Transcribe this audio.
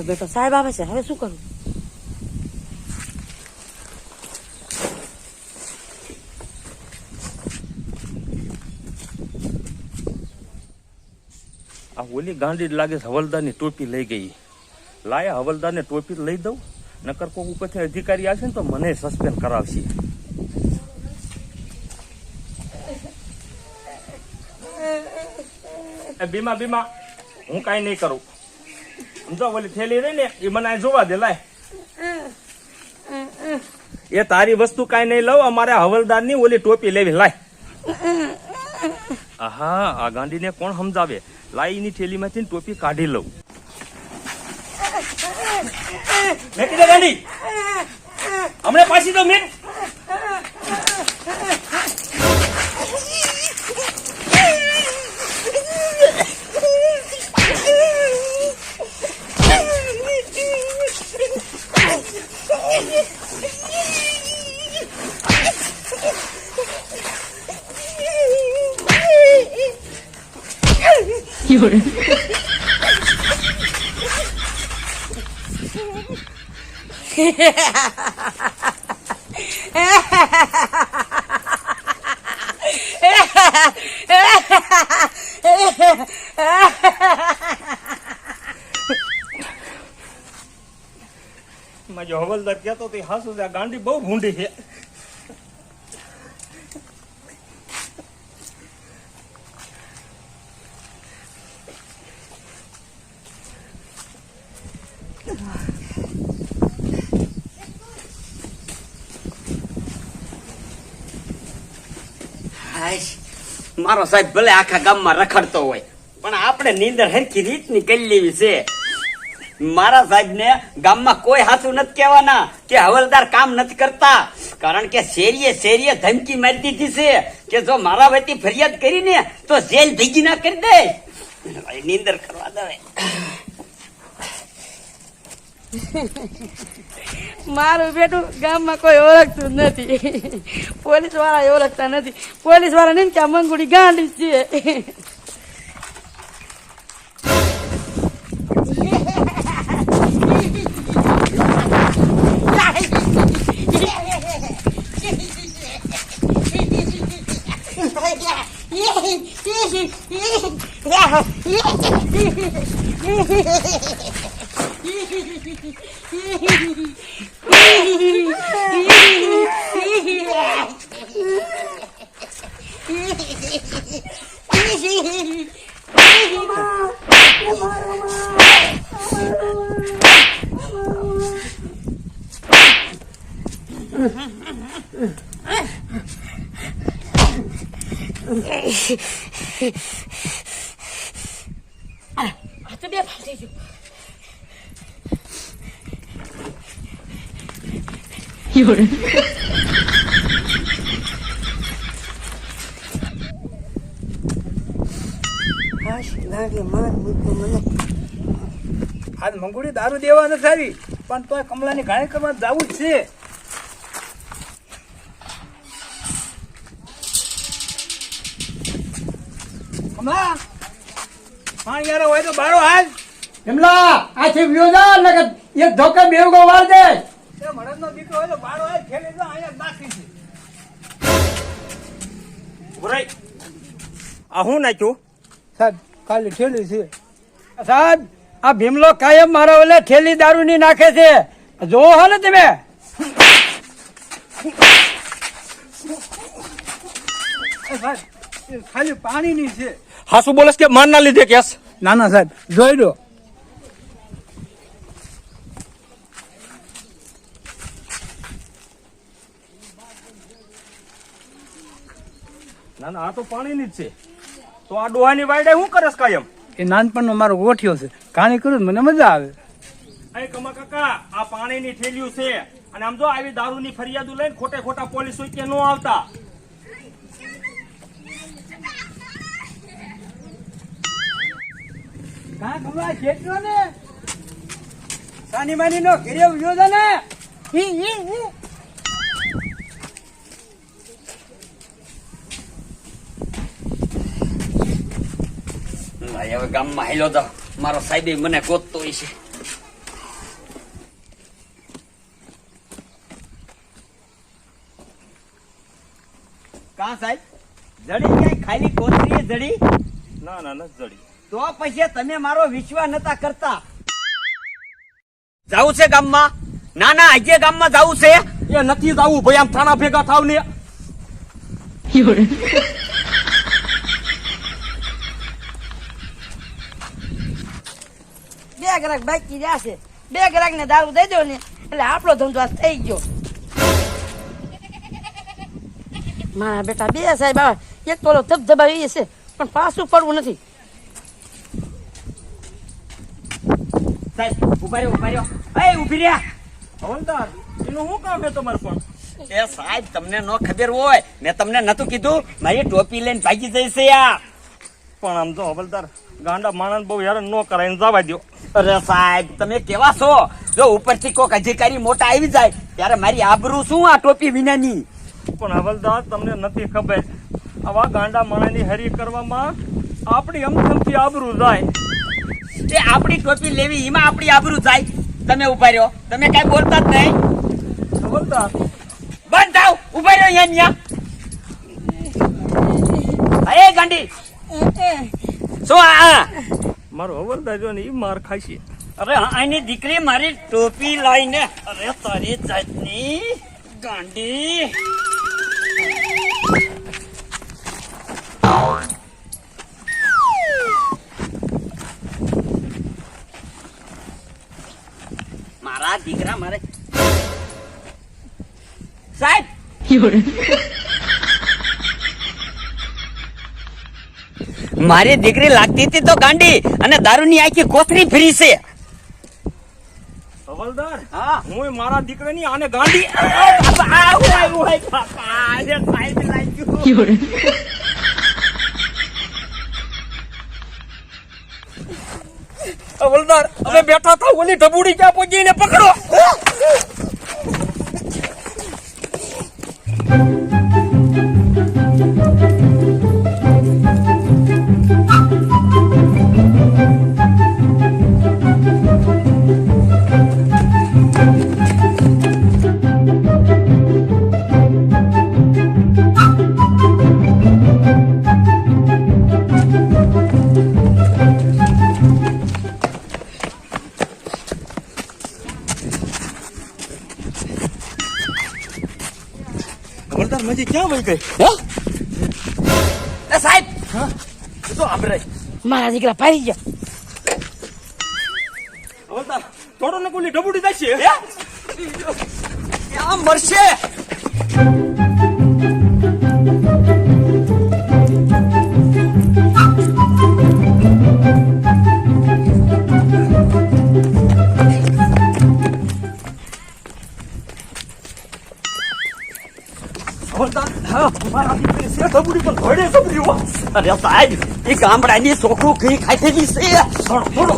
મારો બેટો સાહેબ આવે છે હવે શું કરું આ ઓલી ગાંડી જ લાગે છે હવલદારની ટોપી લઈ ગઈ. લાયા હવલદારને ટોપી લઈ દઉં નકર કોઈ ઉપરથી અધિકારી આવશે ને તો મને સસ્પેન્ડ કરાવશે. એ બીમા બીમા હું કાંઈ નહીં કરું. સમજો ઓલી થેલી રહી ને, એ મને અહીં જોવા દે એ તારી વસ્તુ કાંઈ નહીં લઉં, અમારે હવલદારની ઓલી ટોપી લેવી, લાય. આહા, આ ગાંડીને કોણ સમજાવે? લાઈની થેલીમાંથી ટોપી કાઢી લઉં. મેકી દે ગાંડી હમણાં પાછી તો મેં. માં જો હવલદાર કહેતો તો હાસુ ગાંડી બહુ ભૂંડી છે. મારો સાહેબ ભલે આખા ગામમાં રખડતો હોય, પણ આપણે નીંદર હરખી રીતની કરી લેવી છે. મારા સાહેબ ને ગામમાં કોઈ હાથું નથી કહેવાના, કે હવલદાર કામ નથી કરતા. કારણ કે શેરીએ શેરીએ ધમકી મારી દીધી છે, કે જો મારા વતી ફરિયાદ કરીને તો જેલ ભેગી ના કરી દે. નીંદર કરવા દે. મારું બેટું ગામમાં કોઈ ઓળખતું નથી. પોલીસવાળા ઓળખતા નથી. પોલીસવાળા નહીં કે આ મંગુડી ગાંડી છે. આ તો બે ફાટી ગયું મંગુડી દારૂ દેવા નથી આવી પણ તોય કમલાની ઘાણી કરવા જવું જ છે. કમલા પાણી યાર હોય તો બારો હાલ. એમલા આથી વ્યોજા ને એક ધોકે બેવગો વાર દે. એ મરદનો દીકરો હોય તો બારો હાલ ખેલી તો અહીંયા જ છે. ઉભરાઈ આ હું નાખ્યું? સાહેબ ખાલી ઠેલી છે. સાહેબ આ ભીમલો કાયમ મારા ઓલે થેલી દારૂ ની નાખે છે. જોવો હાલે તમે. એ સાહેબ એ ખાલી પાણીની છે. હાસુ બોલસ કે માર ના લીધે કેસ? ના ના સાહેબ જોઈ દો ના ના આ તો પાણીની જ છે. તો આ ડોહાની વાયડે શું કરસ કાયમ? એ નાનપણનો મારો ગોઠિયો છે. કાણી કરું મને મજા આવે. અરે કમા કાકા આ પાણીની થેલીઓ છે. અને આમ જો આવી દારૂની ફરિયાદો લઈને ખોટે ખોટા પોલીસ હોય કે નો આવતા. કા કમા ખેતરો ને સાની માની નો ઘેરે વ્યોજા ને? હી હી હી ભાઈ હવે ગામમાં હેલો તો મારો સાહેબે મને ગોતતો હોય છે. કા સાહેબ? જડી ક્યાંય ખાલી કોથરી જડી? ના ના ન જડી. તો પછી તમે મારો વિશ્વાસ નતા કરતા. જવું છે ગામમાં? ના ના આજે ગામમાં જાવું છે. એ નથી જાવું ભાઈ આમ થાણા ભેગા થાવ ને ગ્રાહક બાકી જશે. બે ગ્રાહક ને દારૂ દઈ દો ને એટલે આપણો ધંધો થઈ ગયો. મારા બેટા બે સાહેબ આવે. એક તોલો ધબધબાવી છે પણ પાછું પડવું નથી. સાહેબ ઊભા રહ્યો ઊભા રહ્યો. એ ઊભી રહ્યા. હવલદાર એનું શું કામ છે તમારે પણ? એ સાહેબ તમને નો ખબર હોય મેં તમને નતું કીધું મારી ટોપી લઈને ભાગી જઈશે આ પણ આમ તો હવલદાર ગાંડા માણસ બહુ હેરાન ન કરાય જવા દો અરે સાહેબ તમે કેવા છો? જો ઉપરથી કોક અધિકારી મોટા આવી જાય ત્યારે મારી આબરૂ શું આ ટોપી વિનાની? પણ હવલદાર તમને નથી ખબર. આવા ગાંડા માણાની હરી કરવામાં આપણી અમથમથી આબરૂ જાય. એ આપણી ટોપી લેવી એમાં આપણી આબરૂ જાય. તમે ઊભા રહ્યો. તમે કઈ બોલતા જ નહીં. હવલદાર. બંધ થાવ ઊભા રહ્યો અહીંયા અહીંયા અરે ગાંડી. શું આ? મારો હવલદાર જો ને એ માર ખાશે અરે આની દીકરી મારી ટોપી લઈને અરે તારી જાતની ગાંડી. મારા દીકરા મારે સાહેબ! મારી દીકરી લાગતી હતી તો ગાંડી અને દારૂની આખી કોથરી ફરી છે. હવલદાર હા. હું મારા દીકરાની આને ગાંડી હવલદાર હવે બેઠા થાવ ઓલી ઢબુડી ક્યાં પહોંચી ને પકડો. ક્યાં વહી ગઈ? સાહેબ! તો આંબરે મારા દીકરા પાડી ગયા. હવલદાર થોડો ને કોલી ઢબુડી જશે આ મરશે. અરે સાહેબ એ ગામડાની છોકરું ઘી ખાઈ છે. થોડો થોડો